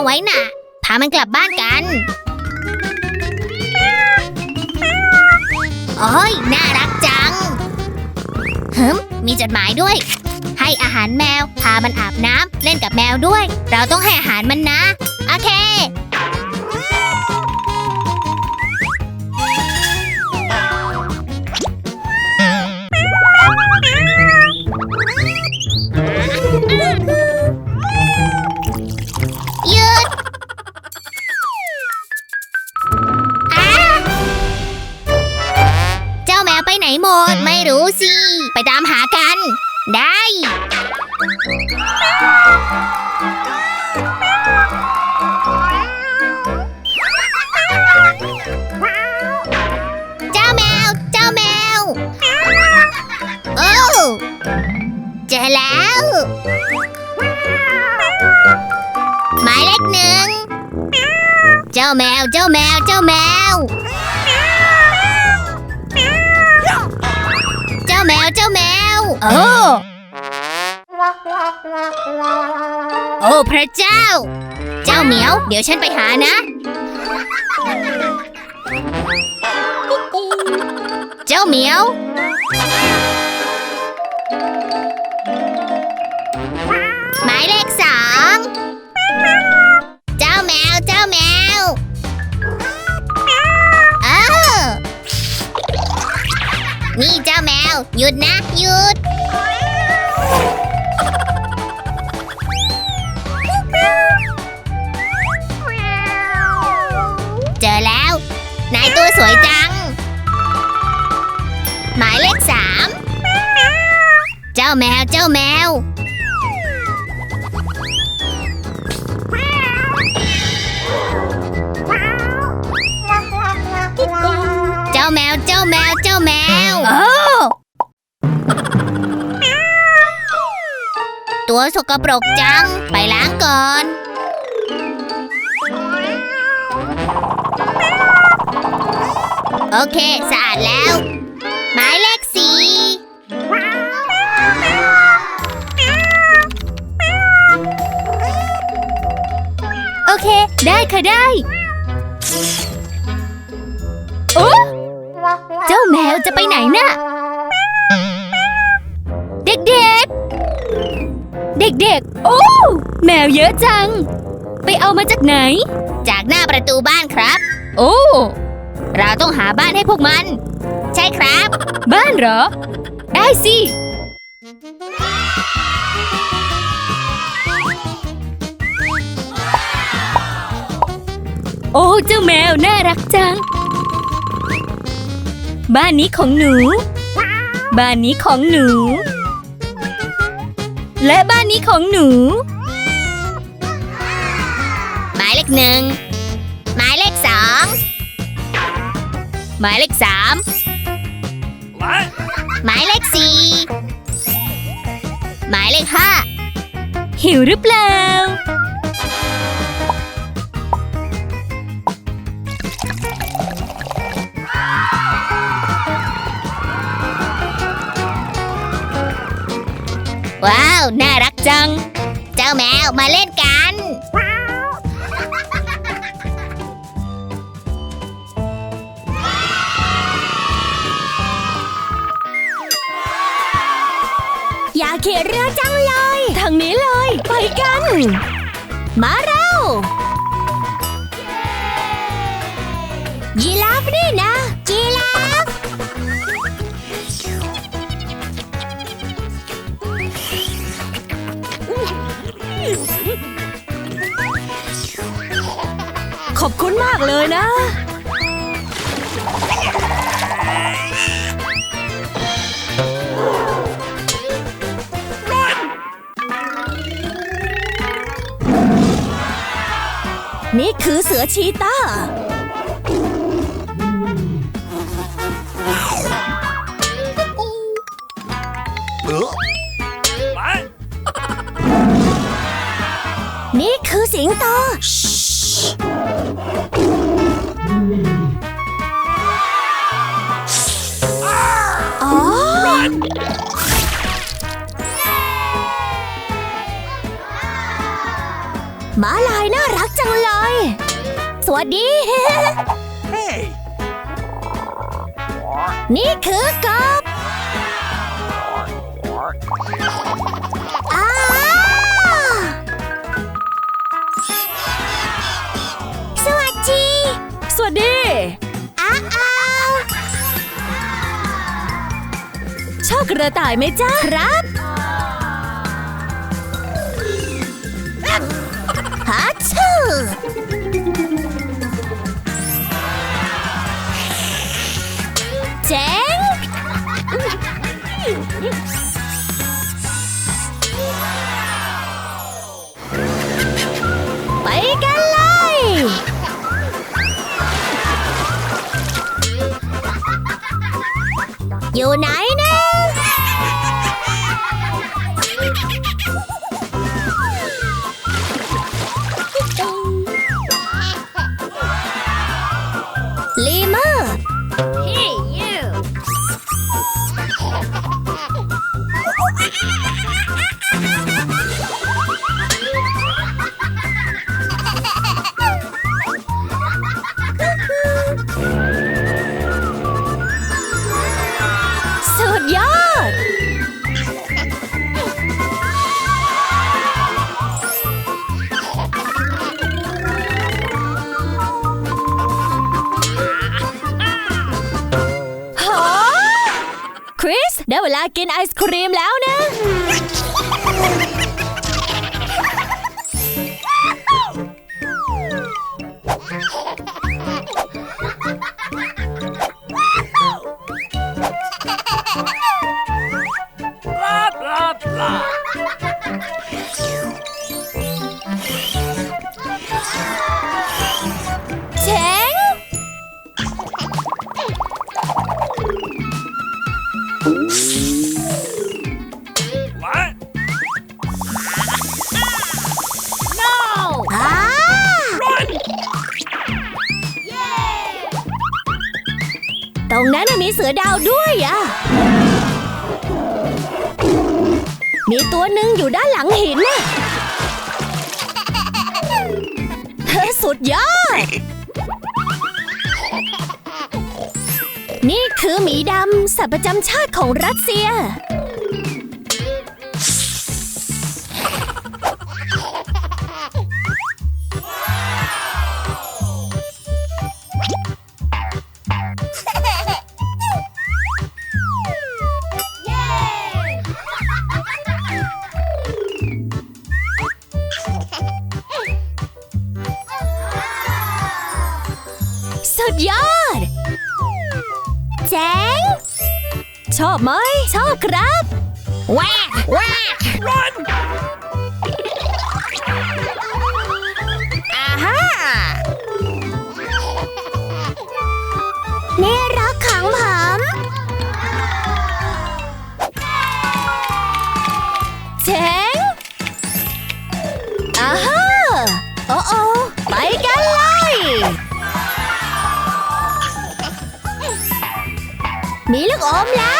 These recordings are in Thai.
าไว้น่ะ พามันกลับบ้านกันโอ้ยน่ารักจังฮึมมีจดหมายด้วย ให้อาหารแมว พามันอาบน้ำเล่นกับแมวด้วย เราต้องให้อาหารมันนะ โอเค จ้าแมว เจ้าแมว เจ้าแมว เจ้าแมว เจ้าแมว โอ้โอ้พระเจ้า เจ้าเหมียว เดี๋ยวฉันไปหานะ เจ้าเหมียว หยุดนะ หยุด เจอแล้ว นายตัวสวยจัง หมายเลขสาม เจ้าแมวเจ้าแมว สกปรกจัง ไปล้างก่อน โอเค สะอาดแล้ว หมายเลขสี่โอเค ได้ค่ะได้โอ้เจ้าแมวจะไปไหนน่ะ เด็กๆ เด็กๆ โอ้ แมวเยอะจัง ไปเอามาจากไหน จากหน้าประตูบ้านครับ โอ้ เราต้องหาบ้านให้พวกมัน ใช่ครับ บ้านเหรอ ได้สิ โอ้ เจ้าแมวน่ารักจัง บ้านนี้ของหนู บ้านนี้ของหนู และบ้านนี้ของหนู หมายเลขหนึ่งหมายเลขสองหมายเลขสามหมายเลขสี่หมายเลขห้าหิวหรือเปล่า ว้าว น่ารักจัง เจ้าแมวมาเล่นกัน อย่ากขี่เรือจังเลย ทางนี้เลย ไปกัน มาเร็วยีราฟนี่นะจี ขอบคุณมากเลยนะ นี่คือเสือชีตา ม้าลายน่ารักจังเลย สวัสดี Hey! นี่คือกบอ้าสวัสดี สวัสดี อ้าอ้าวชอบกระต่ายไหมจ๊ะ ครับ chén Bảy cái lây Vừa nãy nè. ได้เวลากินไอศครีมแล้วนะ รงนั้นมีเสือดาวด้วยอะ มีตัวหนึ่งอยู่ด้านหลังหินน่ะเฮ้ยสุดยอด นี่คือหมีดำสัตว์ประจำชาติของรัสเซีย ชอบไหม ชอบครับแวกแวก Run! อ่าฮะนี่รักของผมเจ๋งอ่าฮะโอ้โอ้ไปกันเลยมีลูกอมแล้ว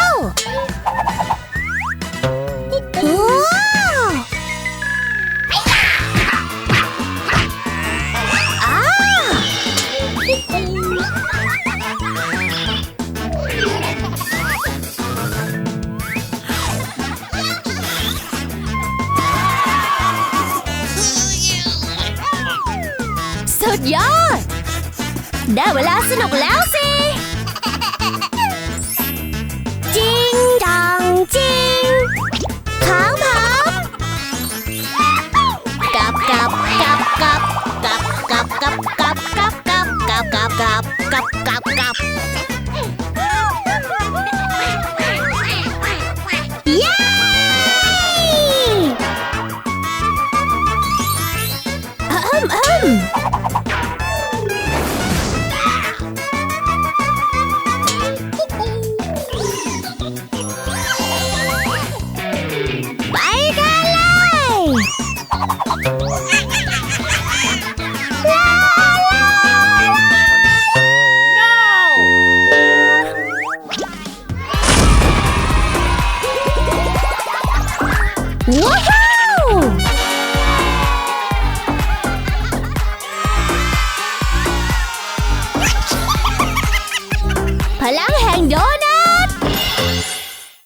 สุดยอด ได้เวลาสนุกแล้วสิ จริงจังจริงข้างผมกับกับกับกับกับกับกับกับกับกับกับกับกับกับกับกับเย้อืมอืม